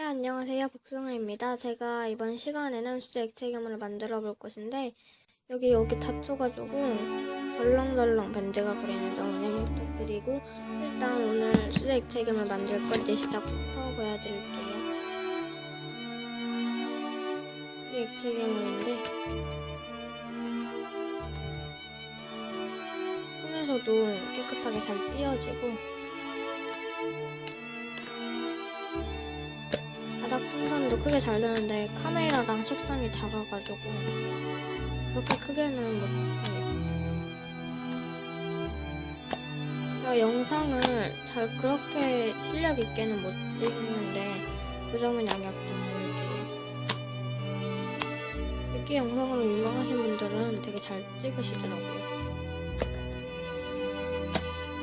네, 안녕하세요. 복숭아입니다. 제가 이번 시간에는 수제 액체 괴물을 만들어 볼 것인데, 여기, 여기 다쳐가지고, 덜렁덜렁 반지가 거리는 점 이해 부탁드리고, 일단 오늘 수제 액체 괴물 만들 건데 시작부터 보여드릴게요. 이 액체 괴물인데, 손에서도 깨끗하게 잘 띄어지고, 크게 잘 되는데 카메라랑 책상이 작아가지고 그렇게 크게는 못해요. 제가 영상을 잘 그렇게 실력 있게는 못 찍는데 그 점은 양해 부탁드릴게요. 이렇게 영상으로 유명하신 분들은 되게 잘 찍으시더라고요.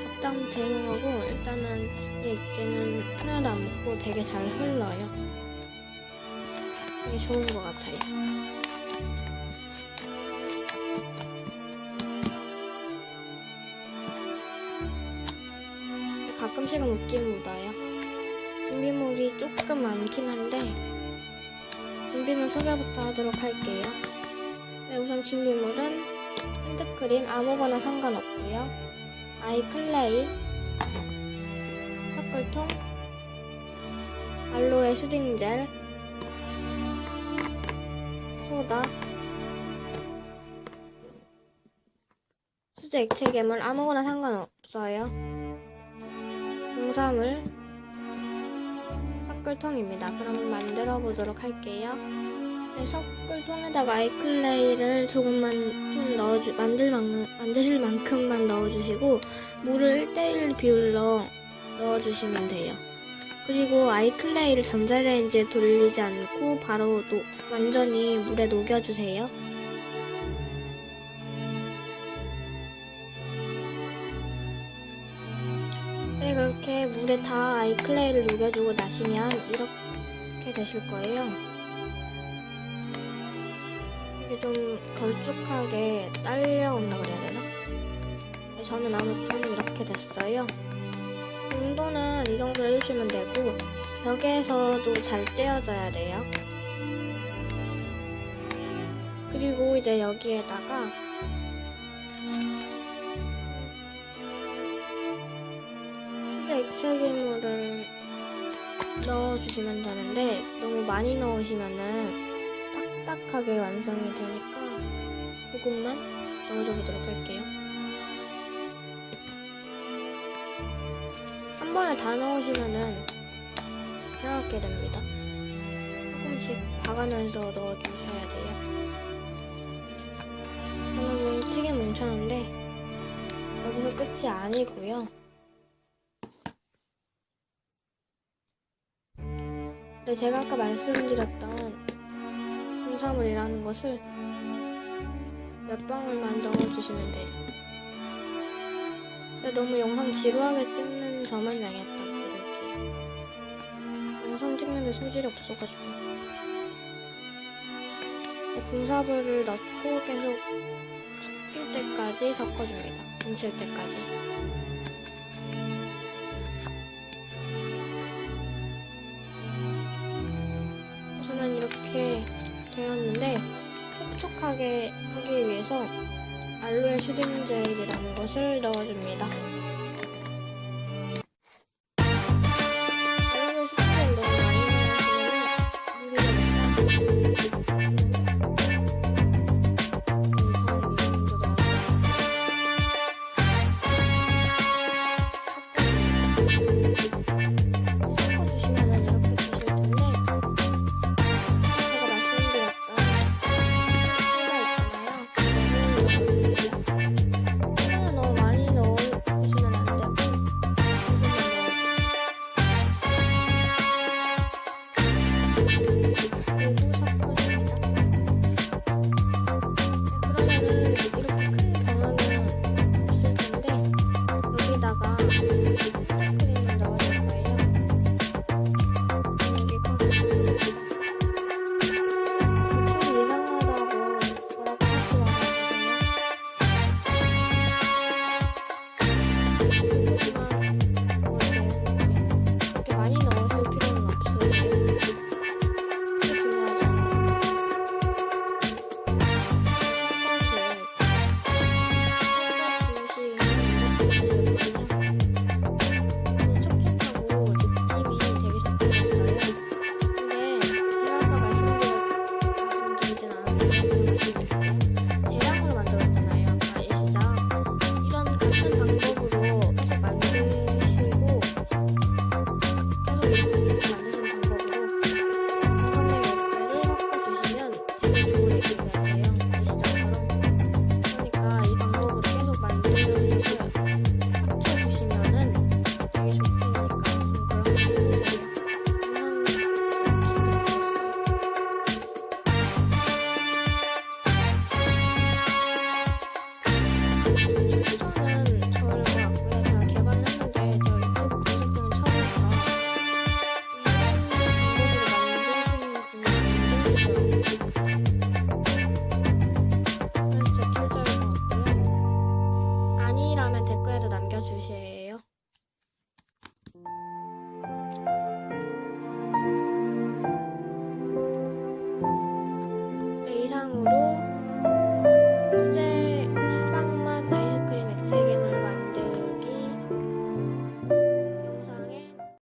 잡담 제공하고 일단은 이 액계는 하나도 안 묻고 되게 잘 흘러요. 되게 좋은 것 같아요. 가끔씩은 묻긴 묻어요. 준비물이 조금 많긴 한데 준비물 소개부터 하도록 할게요. 네, 우선 준비물은 핸드크림 아무거나 상관없고요. 아이 클레이, 섞을통, 알로에 수딩젤, 소다, 수제 액체 괴물 아무거나 상관없어요. 용사물, 섞을통입니다. 그럼 만들어 보도록 할게요. 네, 섞을통에다가 아이클레이를 조금만 좀 넣어주, 만들 만큼, 만드실 만큼만 넣어주시고, 물을 1대1 비율로 넣어주시면 돼요. 그리고 아이클레이를 전자레인지에 돌리지 않고 바로 노, 완전히 물에 녹여주세요. 네, 그렇게 물에 다 아이클레이를 녹여주고 나시면 이렇게 되실 거예요. 이게 좀 걸쭉하게 딸려온다 그래야 되나? 네, 저는 아무튼 이렇게 됐어요. 용도는 이 정도 해주시면 되고 벽에서도 잘 떼어져야 돼요. 그리고 이제 여기에다가 수제 액체괴물을 넣어주시면 되는데 너무 많이 넣으시면은 딱딱하게 완성이 되니까 조금만 넣어줘 보도록 할게요. 한 번에 다 넣으시면은 이렇게 됩니다. 조금씩 봐가면서 넣어주셔야 돼요. 저는 뭉치긴 뭉쳤는데 여기서 끝이 아니고요. 네, 제가 아까 말씀드렸던 솜사물이라는 것을 몇 방울만 넣어주시면 돼요. 너무 영상 지루하게 찍는 점은 양해 부탁드릴게요. 영상 찍는데 소질이 없어가지고. 네, 분사불을 넣고 계속 섞일 때까지 섞어줍니다. 뭉칠 때까지. 저는 이렇게 되었는데 촉촉하게 하기 위해서 알로에 슈딩 젤이라는 것을 넣어줍니다.